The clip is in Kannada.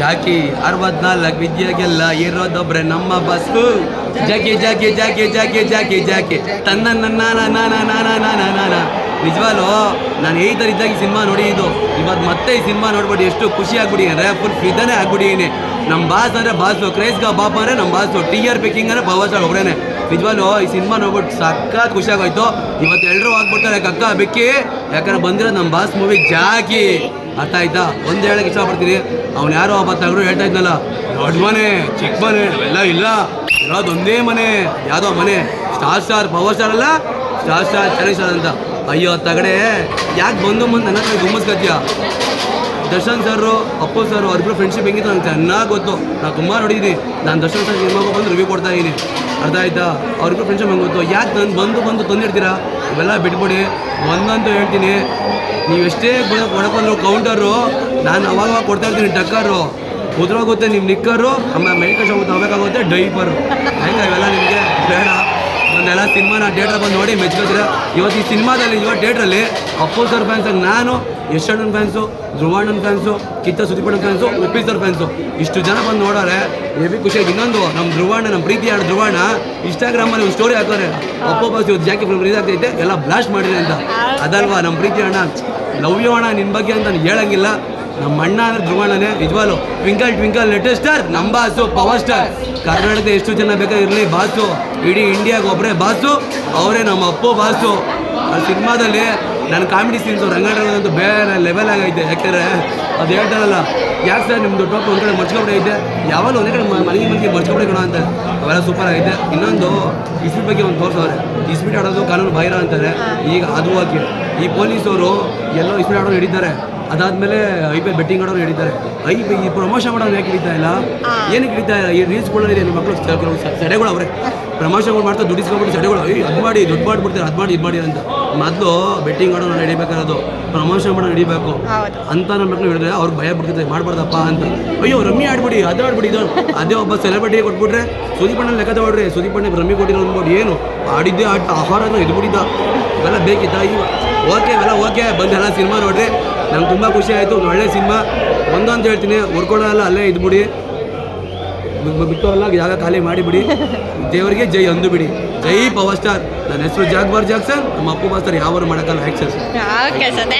ಜಾಕಿ, ಅರವತ್ನಾಲ್ಕು ವಿದ್ಯೆಗೆಲ್ಲ ಇರೋದೊಬ್ರೆ ನಮ್ಮ ಬಸ್ಸು. ಜಾಕಿ ಜಾಕಿ ಜಾಕಿ ಜಾಕಿ ಜಾಕಿ ಜಾಕಿ. ತನ್ನ ನನ್ನ ನಾನ ನಾನ ನಾನ ನಿಜವಾಲು ನಾನು ಏಯ್ತರ ಇದ್ದಾಗ ಸಿನಿಮಾ ನೋಡಿದ್ದು ಇವತ್ತು ಮತ್ತೆ ಈ ಸಿನಿಮಾ ನೋಡ್ಬಿಟ್ಟು ಎಷ್ಟು ಖುಷಿ ಆಗ್ಬಿಟ್ಟಿದ್ದಾರೆ ಫುಲ್ ಫಿದನೇ ಆಗ್ಬಿಟ್ಟಿದ್ದೀನಿ ನಮ್ಮ ಬಾಸ್ ಅಂದರೆ ಬಾಸು ಕ್ರೇಜ್ಗ ಬಾಪ ಅಂದರೆ ನಮ್ಮ boss T R P king ಅಂದರೆ ಪವರ್ ಸ್ಟಾರ್ ಒಬ್ಬರೇನೆ ನಿಜವಾಲು ಈ ಸಿನಿಮಾ ನೋಡ್ಬಿಟ್ಟು ಸಖತ್ ಖುಷಿಯಾಗೋಯ್ತು. ಇವತ್ತು ಎಲ್ಲರೂ ಆಗ್ಬಿಡ್ತಾರೆ ಕಕ್ಕ, ಬಿಕ್ಕಿ. ಯಾಕಂದ್ರೆ ಬಂದಿರೋ ನಮ್ಮ ಬಾಸ್ ಮೂವಿ ಜಾಕಿ. ಅರ್ಥ ಆಯ್ತಾ? ಒಂದು ಹೇಳಕ್ಕೆ ಇಷ್ಟಪಡ್ತೀನಿ. ಅವ್ನು ಯಾರೋ ಒಬ್ಬ ತಗಡು ಹೇಳ್ತಾ ಇದ್ನಲ್ಲ, ದೊಡ್ಡ ಮನೆ, ಚಿಕ್ಕ ಮನೆ ಎಲ್ಲ ಇಲ್ಲ. ಇರೋದು ಒಂದೇ ಮನೆ, ಯಾವುದೋ ಮನೆ. ಸ್ಟಾರ್ ಸ್ಟಾರ್ ಪವರ್ ಸ್ಟಾರ್ ಅಲ್ಲ ಸ್ಟಾರ್ ಸ್ಟಾರ್ ಚೆನ್ನೈ ಸ್ಟಾರ್ ಅಂತ. ಅಯ್ಯೋ, ತಗಡೆ. ಯಾಕೆ ಬಂದು ಬಂದು ನನ್ನ ಹತ್ರ ಗುಮ್ಮಸ್ಕತ್ಯ? ದರ್ಶನ್ ಸರು ಅಪ್ಪು ಸರ್ ಅವ್ರಿಬ್ರು ಫ್ರೆಂಡ್ಶಿಪ್ ಹೆಂಗಿತ್ತು ನಂಗೆ ಚೆನ್ನಾಗಿ ಗೊತ್ತು. ನಾನು ತುಂಬ ನೋಡಿದ್ದೀನಿ ನಾನು ದರ್ಶನ್ ಸರ್ ನಿಮ್ಮ ಬಂದು ರಿವ್ಯೂ ಕೊಡ್ತಾ ಇದ್ದೀನಿ ಅರ್ಥ ಆಯ್ತಾ? ಅವ್ರಿಬ್ರು ಫ್ರೆಂಡ್ಶಿಪ್ ಹೆಂಗೆ ಗೊತ್ತು? ಯಾಕೆ ನಾನು ಬಂದು ಬಂದು ತಂದಿಡ್ತೀರಾ? ಇವೆಲ್ಲ ಬಿಟ್ಬಿಡಿ ಒಂದಂತೂ ಹೇಳ್ತೀನಿ. ನೀವು ಎಷ್ಟೇ ಕೊಡಕೊಂಡು ಕೌಂಟರು ನಾನು ಅವಾಗ ಕೊಡ್ತಾ ಇರ್ತೀನಿ ಟಕ್ಕರು ಉದ್ರೋಗುತ್ತೆ ನಿಮ್ಮ ನಿಕ್ಕರು ಆಮೇಲೆ ಮೆಡಿಕಲ್ ಶಾಪ್ ತಗೋಬೇಕಾಗುತ್ತೆ ಡೈಪರು ಹೆಂಗೆ ಇವೆಲ್ಲ? ಒಂದೆಲ್ಲ ಸಿನಿಮಾನ ಥಿಯೇಟ್ರ್ ಬಂದು ನೋಡಿ ಮೆಚ್ಕೋತೀರ? ಇವತ್ತು ಈ ಸಿನಿಮಾದಲ್ಲಿ ಇವತ್ತು ಥಿಯೇಟ್ರಲ್ಲಿ ಅಪ್ಪು ಸರ್ ಫ್ಯಾನ್ಸ್ ನಾನು, ಯಶಣ್ಣನ ಫ್ಯಾನ್ಸು ಧ್ರುವಣ್ಣನ ಫ್ಯಾನ್ಸು ಕಿತ್ತ ಸುದೀಪಣ್ಣನ ಫ್ಯಾನ್ಸು ಉಪ್ಪಿ ಸರ್ ಫ್ಯಾನ್ಸು ಇಷ್ಟು ಜನ ಬಂದು ನೋಡೋರೆ ಎವಿ ಖುಷಿಯಾಗಿ ಇನ್ನೊಂದು ನಮ್ಮ ಧ್ರುವಣ್ಣ ನಮ್ಮ ಪ್ರೀತಿ ಆಡ ಧ್ರುವಣ್ಣ? ಇನ್ಸ್ಟಾಗ್ರಾಮಲ್ಲಿ ಒಂದು ಸ್ಟೋರಿ ಹಾಕೋರೆ ಅಪ್ಪೋ ಬಾಸ್ ಇವತ್ತು ಜಾಕಿ ಫಿಲ್ಮ್ ರಿಲೀಸ್ ಆಗ್ತೈತೆ ಎಲ್ಲ ಬ್ಲಾಸ್ಟ್ ಮಾಡಿದೆ ಅಂತ. ಅದಲ್ವಾ ನಮ್ಮ ಪ್ರೀತಿ ಅಣ್ಣ? ಲವ್ ಅಣ್ಣ ನಿನ್ನ ಬಗ್ಗೆ ಅಂತ ಹೇಳಂಗಿಲ್ಲ. ನಮ್ಮ ಅಣ್ಣ ಅಂದ್ರೆ ಧ್ರುವಣ್ಣನೇ ನಿಜವಾಲು ಟ್ವಿಂಕಲ್ ಟ್ವಿಂಕಲ್ ಲಿಟಲ್ ಸ್ಟಾರ್, ನಮ್ಮ ಬಾಸು, ಪವರ್ ಸ್ಟಾರ್. ಕರ್ನಾಟಕದ ಎಷ್ಟು ಜನ ಬೇಕಾಗಿರಲಿ ಬಾಸು. ಇಡೀ ಇಂಡಿಯಾಗೆ ಒಬ್ಬರೇ ಬಾಸು, ಅವರೇ ನಮ್ಮ ಅಪ್ಪು ಬಾಸು. ಆ ಸಿನಿಮಾದಲ್ಲಿ ನನ್ನ ಕಾಮಿಡಿ ಸೀನ್ಸು ರಂಗಣ್ಣಂತೂ ಬೇರೆ ಲೆವೆಲ್ ಆಗೈತೆ. ಯಾಕೆಂದರೆ ಅದು ಹೇಳ್ತಾರಲ್ಲ, ಯಾಕೆ ಸರ್ ನಿಮ್ಮದು ಟೋಪ್ ಒಂದು ಕಡೆ ಮಚ್ಕೊಂಡೈತೆ ಯಾವಾಗಲೂ ಒಂದೇ ಕಡೆ ಮನೆಗೆ ಮನೆಗೆ ಮರ್ಚ್ಕೊಬಿಡಿ ಕಣ ಅಂತ. ಅವೆಲ್ಲ ಸೂಪರ್ ಆಗೈತೆ. ಇನ್ನೊಂದು, ಇಸ್ಪೀಟ್ ಬಗ್ಗೆ ಒಂದು ತೋರಿಸೋರೆ ಇಸ್ಪೀಟ್ ಆಡೋದು ಕಾನೂನು ಬಾಹಿರ ಅಂತಾರೆ. ಈಗ ಅದು ಹಾಕಿ ಈ ಪೊಲೀಸವರು ಎಲ್ಲೋ ಇಸ್ಪೀಟ್ ಆಡೋರು ಹಿಡಿತಾರೆ. ಅದಾದ್ಮೇಲೆ ಐ ಪಿ ಎಲ್ ಬೆಟ್ಟಿಂಗ್ ಆಡೋರು ಹೇಳಿದ್ದಾರೆ. ಐ ಪಿ ಈ ಪ್ರಮೋಷನ್ ಮಾಡೋರು ಯಾಕೆ ಹಿಡಿತಾ ಇಲ್ಲ? ಏನಕ್ಕೆ ಹಿಡಿತಾ ಇಲ್ಲ? ಈ ರೀಲ್ಸ್ಗಳಲ್ಲಿ ನಿಮ್ಮ ಮಕ್ಕಳು ಕೆಲವು ಸಡೆಗಳು ಅವರೇ. ಪ್ರಮೋಷನ್ಗಳು ಮಾಡ್ತಾ ದುಡಿಸ್ಕೊಂಡ್ಬಿಟ್ಟು ಸಡೆಗಳು ಐ ಅದು ಮಾಡಿ ದುಡ್ಡು ಮಾಡಿಬಿಡ್ತಾರೆ? ಅದು ಮಾಡಿ ಇದು ಮಾಡಿ ಅಂತ. ಮೊದಲು ಬೆಟ್ಟಿಂಗ್ ಆಡೋರು ನಡಿಬೇಕಾದ್ರು ಪ್ರಮೋಷನ್ ಮಾಡೋರು ಹಿಡಿಬೇಕು. ಅಂತ ನನ್ನ ಮಕ್ಕಳು ಹೇಳಿದ್ರೆ ಅವ್ರಿಗೆ ಭಯ ಬಿಡ್ತೈತೆ ಮಾಡಬಾರ್ದಪ್ಪ ಅಂತ. ಅಯ್ಯೋ ರಮ್ಮಿ ಆಡ್ಬಿಡಿ ಅದು ಆಡ್ಬಿಡಿ ಇದು ಅದೇ ಒಬ್ಬ ಸೆಲೆಬ್ರಿಟಿ ಕೊಟ್ಬಿಟ್ರೆ ಸುದೀಪಣ್ಣ ಲೆಕ್ಕ ತಗೊಳ್ರಿ ಅಣ್ಣ ರಮ್ಮಿ ಕೊಟ್ಟಿರೋ ಅನ್ಬೋದು ಏನು? ಆಡಿದ್ದೆ ಆಟ ಆಹಾರ ಇದು ಬಿಡಿದ್ದ ಇವೆಲ್ಲ ಬೇಕಿತ್ತ? ಅಯ್ಯೋ ಓಕೆ ಎಲ್ಲ ಓಕೆ ಬಂದೆಲ್ಲ ಎಲ್ಲ ಸಿನಿಮಾ ನೋಡ್ರಿ. ನಂಗೆ ತುಂಬ ಖುಷಿ ಆಯಿತು. ಒಂದು ಒಳ್ಳೆ ಸಿನಿಮಾ. ಒಂದು ಅಂತ ಹೇಳ್ತೀನಿ. ಉರ್ಕೊಳ್ಳೋಲ್ಲ ಅಲ್ಲೇ ಇದ್ಬಿಡಿ. ಬಿಟ್ಟವಲ್ಲ ಜಾಗ ಖಾಲಿ ಮಾಡಿಬಿಡಿ. ದೇವರಿಗೆ ಜೈ ಅಂದು ಬಿಡಿ. ಜೈ ಪವರ್ ಸ್ಟಾರ್. ನನ್ನ ಹೆಸರು ಜಾಗ್ಬಾರ್ ಸರ್ ನಮ್ಮ ಅಪ್ಪು ಬಾಸ್ಟರ್ ಯಾವ ಮಾಡೋಕ್ಕಲ್ಲ ಆ್ಯಕ್ಸರ್